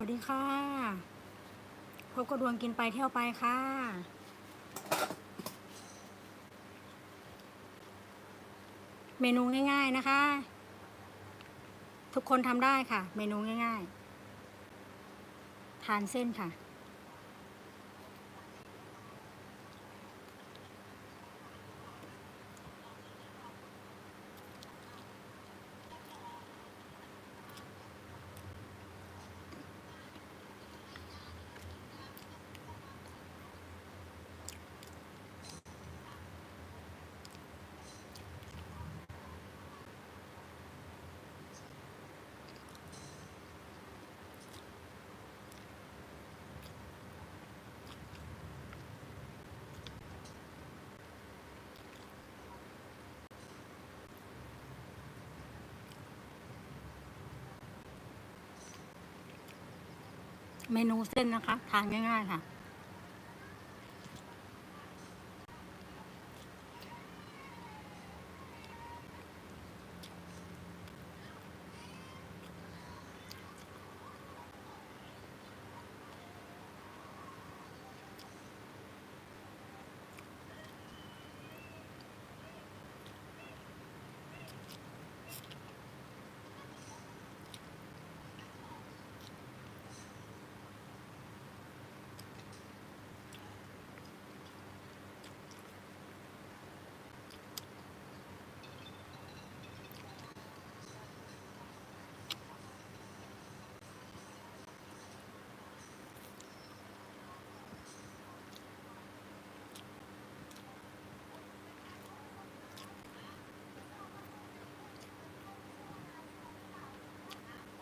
วัสดีค่ะพบกระดวงกินไปเที่ยวไปค่ะ เมนูง่าย ๆนะคะ ทุกคนทำได้ค่ะ เมนูง่าย ๆ ทานเส้นค่ะ เมนูเส้นนะคะ ทานง่ายๆค่ะ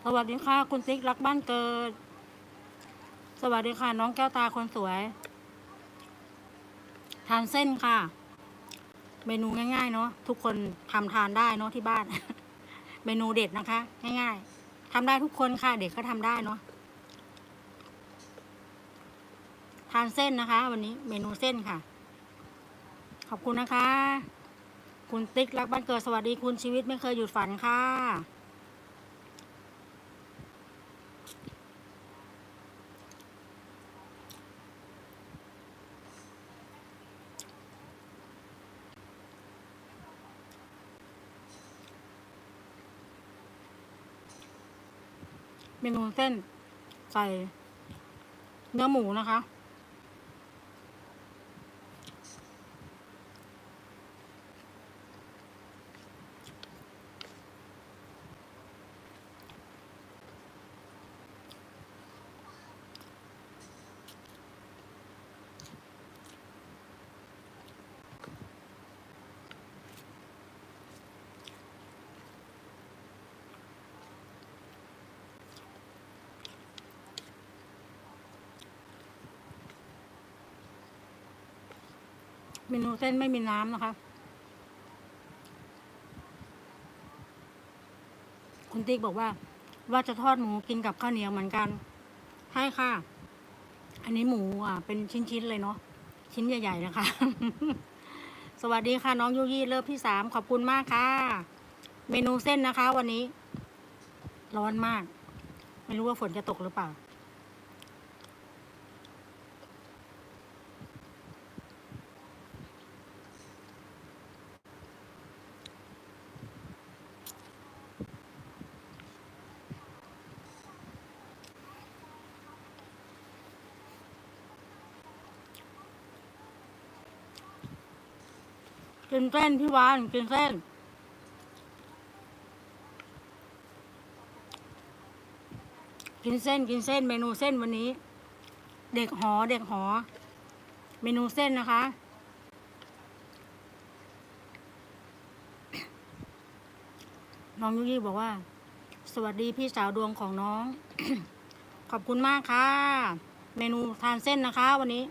สวัสดีค่ะ คุณติ๊กรักบ้านเกิด สวัสดีค่ะ น้องแก้วตาคนสวย ทานเส้นค่ะ เมนูง่ายๆเนาะทุกคนทำทานได้เนาะที่บ้าน เมนูเด็ดนะคะ ง่ายๆทำได้ทุกคนค่ะ เด็กก็ทำได้เนาะทานเส้นนะคะ วันนี้เมนูเส้นค่ะ ขอบคุณนะคะ คุณติ๊กรักบ้านเกิดสวัสดีคุณชีวิตไม่เคยหยุดฝันค่ะ เมนูเส้นใส่เนื้อหมูนะคะ เมนูเส้นไม่มีน้ำนะคะ คุณติ๊กบอกว่า ว่าจะทอดหมูกินกับข้าวเหนียวเหมือนกันใช่ค่ะ อันนี้หมูอะ เป็นชิ้นๆเลยเนาะชิ้นใหญ่ ๆ นะคะ สวัสดีค่ะ น้องยูยี่เลิฟพี่สามขอบคุณมากค่ะ เมนูเส้นนะคะ วันนี้ ร้อนมาก ไม่รู้ว่าฝนจะตกหรือเปล่า กินเส้นพี่วานกินเส้น กินเส้นกินเส้นเมนูเส้นวันนี้ เด็กหอเด็กหอ เมนูเส้นนะคะ น้องยุยี่บอกว่า สวัสดีพี่สาวดวงของน้อง ขอบคุณมากค่ะ เมนูทานเส้นนะคะ วันนี้